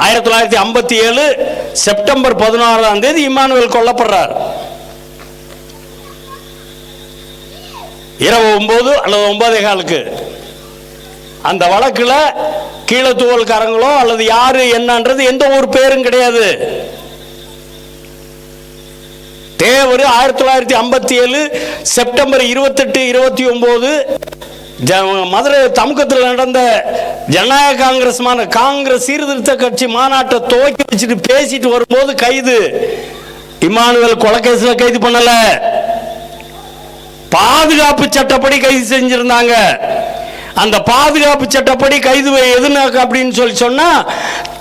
ஆயிரத்தி தொள்ளாயிரத்தி ஐம்பத்தி ஏழு செப்டம்பர் பதினாறாம் தேதி இமானுவேல் கொல்லப்படுறார். இரவு ஒன்பது அல்லது ஒன்பதே காலுக்கு. அந்த வழக்கில் கீழே தூவல்காரங்களோ அல்லது யாரு என்னன்றது எந்த ஒரு பேரும் கிடையாது. தேவர் ஆயிரத்தி தொள்ளாயிரத்தி ஐம்பத்தி ஏழு செப்டம்பர் இருபத்தெட்டு இருபத்தி ஒன்பது மதுரை தமுக்கத்தில் நடந்த ஜனநாயக காங்கிரஸ் மான காங்கிரஸ் சீர்திருத்த கட்சி மாநாட்டை துவக்கி வச்சுட்டு பேசிட்டு வரும்போது கைது. இமானுவேல் கொலைகேசில் கைது பண்ணல. பாதுகாப்பு சட்டப்படி கைது செஞ்சிருந்தாங்க. அந்த பாதுகாப்பு சட்டப்படி கைது எதுனாக்க அப்படின்னு சொல்லி சொன்னா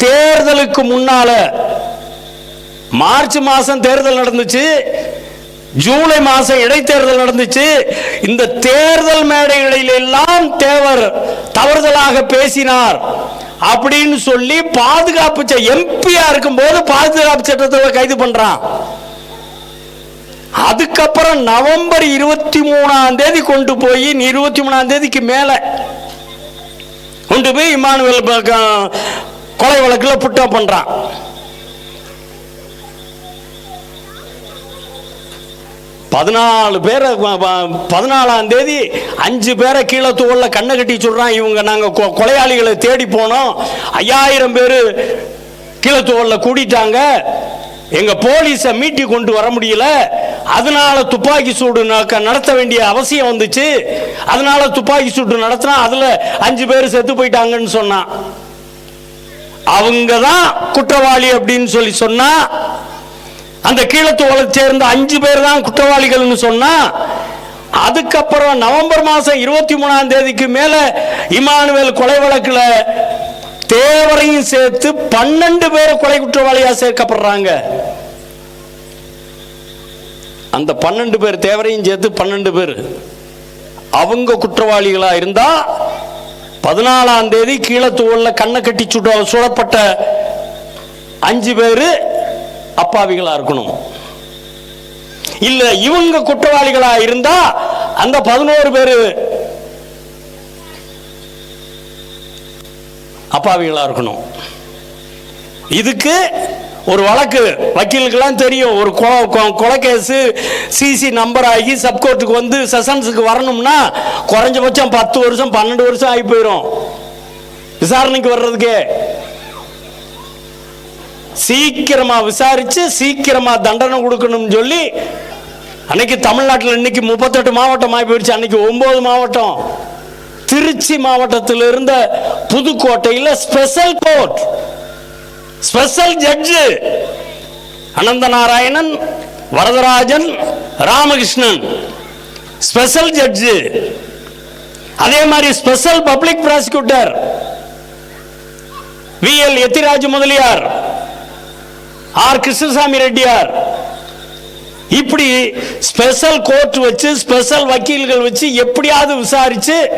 தேர்தலுக்கு முன்னால மார்ச் மாசம் தேர்தல் நடந்துச்சு. ஜூலை மாதம் இடைத்தேர்தல் நடந்துச்சு. இந்த தேர்தல் மேடைகளில் எல்லாம் தேவர் தவறுதலாக பேசினார். அப்படின்னு சொல்லி பாதுகாப்பு எம்பியா இருக்கும்போது பாதுகாப்பு சட்டத்தில் கைது பண்றான். அதுக்கப்புறம் நவம்பர் இருபத்தி மூணாம் தேதி கொண்டு போய் இருபத்தி மூணாம் தேதிக்கு மேல கொண்டு போய் இமானுவேல் கொலை வழக்கில் புட்டா பண்றான். பதினாலு பேரை பதினாலாம் தேதி அஞ்சு பேரை கீழே தோல்ல கண்ணை கட்டி சொல்றான் இவங்க நாங்கள் கொ- கொலையாளிகளை தேடி போனோம். ஐயாயிரம் பேர் கீழே தோல்ல கூட்டிட்டாங்க எங்க போலீஸை மீட்டி கொண்டு வர முடியல. அதனால துப்பாக்கி சூடு நடத்த வேண்டிய அவசியம் வந்துச்சு. அதனால துப்பாக்கி சூடு நடத்தினா அதுல அஞ்சு பேர் செத்து போயிட்டாங்கன்னு சொன்னான். அவங்க தான் குற்றவாளி அப்படின்னு சொல்லி சொன்னா அந்த கீழத்துவளை சேர்ந்த அஞ்சு பேர் தான் குற்றவாளிகள்னு சொன்னா அதுக்கப்புறம் நவம்பர் மாதம் இருபத்தி மூணாம் தேதிக்கு மேலே இமானுவேல் கொலை வழக்கில் தேவரையும் சேர்த்து பன்னெண்டு பேர் கொலை குற்றவாளியாக சேர்க்கப்படுறாங்க. அந்த பன்னெண்டு பேர் தேவரையும் சேர்த்து பன்னெண்டு பேர். அவங்க குற்றவாளிகளாக இருந்தால் பதினாலாம் தேதி கீழத்தூவல்ல கண்ணை கட்டி சுட சுடப்பட்ட அஞ்சு பேர் அப்பாவிகளா இருக்கணும். இல்ல இவங்க குற்றவாளிகளா இருந்தா அந்த பதினோரு பேரு அப்பாவிகளா இருக்கணும். இதுக்கு ஒரு வழக்கு வக்கீலுக்கெல்லாம் தெரியும். ஒரு கொ- கொலை கேஸு சிசி நம்பர் ஆகி சப்கோர்ட்டுக்கு வந்து செஷன்ஸுக்கு வரணும்னா குறைஞ்சபட்சம் பத்து வருஷம் பன்னெண்டு வருஷம் ஆகி போயிடும் விசாரணைக்கு வர்றதுக்கே. சீக்கிரமா விசாரிச்சு சீக்கிரமா தண்டனை கொடுக்கணும்னு சொல்லி அன்னைக்கு தமிழ்நாட்டில் இன்னைக்கு முப்பத்தெட்டு மாவட்டம் ஆகி போயிடுச்சு அன்னைக்கு ஒன்பது மாவட்டம். திருச்சி மாவட்டத்தில் இருந்த புதுக்கோட்டையில் special court special judge Anantha Narayanan Varadarajan Ramakrishnan special judge அதே மாதிரி special public prosecutor V L Ethiraj Mudaliar. R Krishnasamy Reddiar. இப்படி ஸ்பெஷல் கோர்ட் வச்சு ஸ்பெஷல் வக்கீல்கள் வச்சு எப்படியாவது விசாரிச்சு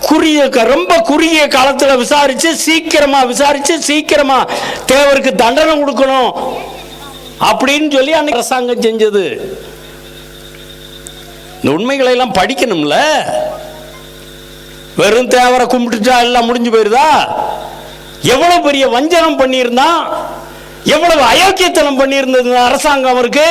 குறுகிய க- ரொம்ப குறுகிய காலத்தில் விசாரிச்சு சீக்கிரமா விசாரிச்சு சீக்கிரமா தேவருக்கு தண்டனை கொடுக்கணும் அப்படின்னு சொல்லி அன்னைக்கு அரசாங்கம் செஞ்சது. இந்த உண்மைகளை எல்லாம் படிக்கணும்ல? வெறும் தேவரை கும்பிட்டுச்சா எல்லாம் முடிஞ்சு போயிருதா? எவ்வளவு பெரிய வஞ்சனம் பண்ணியிருந்தான்? எவ்வளவு அயோக்கியத்தனம் பண்ணியிருந்தது அரசாங்கம் அவருக்கு?